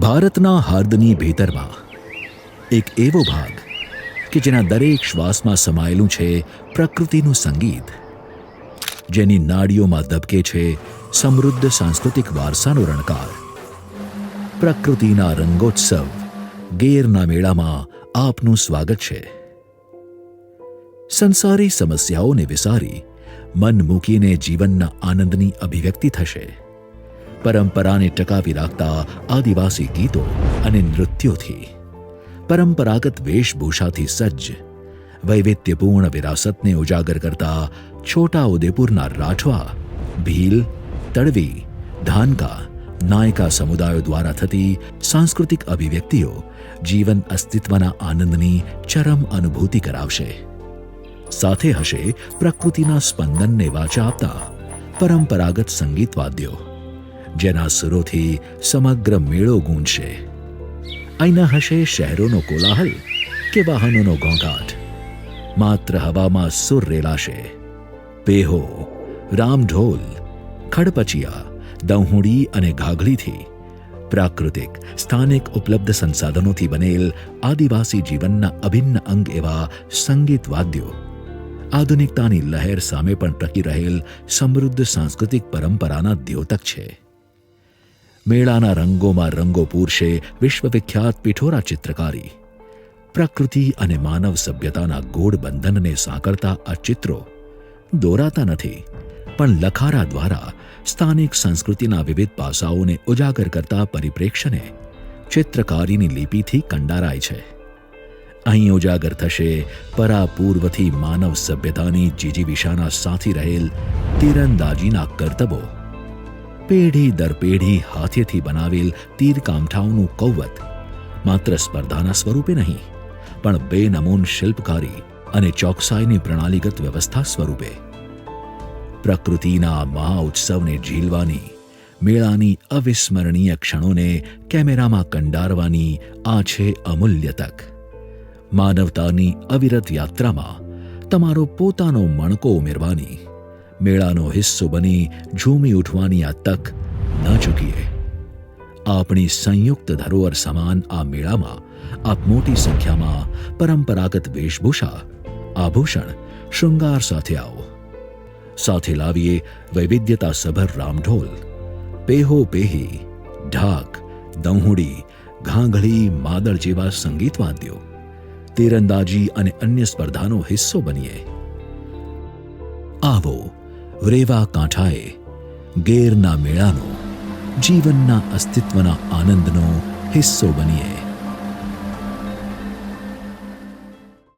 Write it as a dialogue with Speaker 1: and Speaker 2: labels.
Speaker 1: ભારતના હાર્દની ભીતરમાં એક એવો ભાગ કે જેના દરેક શ્વાસમાં સમાયેલું છે પ્રકૃતિનું સંગીત, જેની નાડીઓમાં ધબકે છે સમૃદ્ધ સાંસ્કૃતિક વારસાનો રણકાર. પ્રકૃતિના રંગોત્સવ ગેરના મેળામાં આપનું સ્વાગત છે. સંસારી સમસ્યાઓને વિસારી મન મૂકીને જીવનના આનંદની અભિવ્યક્તિ થશે. પરંપરાને ટકાવી રાખતા આદિવાસી ગીતો અને નૃત્યોથી. પરંપરાગત વેશભૂષાથી સજ્જ, વૈવિધ્યપૂર્ણ વિરાસતને ઉજાગર કરતા છોટા ઉદેપુરના રાઠવા, ભીલ, તડવી, ધાનકા, નાયકા સમુદાયો દ્વારા થતી સાંસ્કૃતિક અભિવ્યક્તિઓ જીવન અસ્તિત્વના આનંદની ચરમ અનુભૂતિ કરાવશે. સાથે હશે પ્રકૃતિના સ્પંદનને વાચા આપતા પરંપરાગત સંગીત વાદ્યો જેના સુરોથી સમગ્ર મેળો ગૂંજશે. અહીં ન હશે શહેરોનો કોલાહલ કે વાહનોનો ઘોંઘાટ. માત્ર હવામાં સુર રેલાશે. પેહો, રામઢોલ, ખડપચિયા, દહુડી અને ઘાઘડીથી પ્રાકૃતિક, સ્થાનિક ઉપલબ્ધ સંસાધનોથી બનેલ આદિવાસી જીવનના અભિન્ન અંગ એવા સંગીત વાદ્યો, આધુનિકતાની લહેર સામે પણ ટકી રહેલ સમૃદ્ધ સાંસ્કૃતિક પરંપરાના દ્યોતક છે. મેળાના રંગોમાં રંગો પૂરશે વિશ્વવિખ્યાત પિઠોરા ચિત્રકારી. પ્રકૃતિ અને માનવ સભ્યતાના ગોળ બંધનને સાંકળતા આ ચિત્રો દોરાતા નથી, પણ લખારા દ્વારા સ્થાનિક સંસ્કૃતિના વિવિધ પાસાઓને ઉજાગર કરતા પરિપ્રેક્ષ્યને ચિત્રકારીની લિપિથી કંડારાય છે. અહીં ઉજાગર થશે પરાપૂર્વથી માનવ સભ્યતાની જીજીવિષાના સાથી રહેલ તીરંદાજીના કરતબો પેઢી દર પેઢી હાથેથી બનાવેલ તીરકામઠાઓનું કૌવત. માત્ર સ્પર્ધાના સ્વરૂપે નહીં, પણ બેનમૂન શિલ્પકારી અને ચોકસાઈની પ્રણાલીગત વ્યવસ્થા સ્વરૂપે. પ્રકૃતિના મહા ઉત્સવને ઝીલવાની, મેળાની અવિસ્મરણીય ક્ષણોને કેમેરામાં કંડારવાની આ છે અમૂલ્ય તક. માનવતાની અવિરત યાત્રામાં તમારો પોતાનો મણકો ઉમેરવાની મેળાનો હિસ્સો બની ઝૂમી ઉઠવાની આ તક ન ચૂકીએ. આપણી સંયુક્ત ધરોહર સમાન આ મેળામાં આપ મોટી સંખ્યામાં પરંપરાગત વેશભૂષા, આભૂષણ, શૃંગાર સાથે આવો. સાથે લાવીએ વૈવિધ્યતા સભર રામઢોલ, પેહો પેહી, ઢાક, દંહુડી, ઘાંઘળી, માદળ જેવા સંગીત વાદ્યો. તીરંદાજી અને અન્ય સ્પર્ધાનો હિસ્સો બનીએ. આવો રેવા કાંઠાએ ગેરના મેળાનો જીવનના અસ્તિત્વના આનંદનો હિસ્સો બનીએ.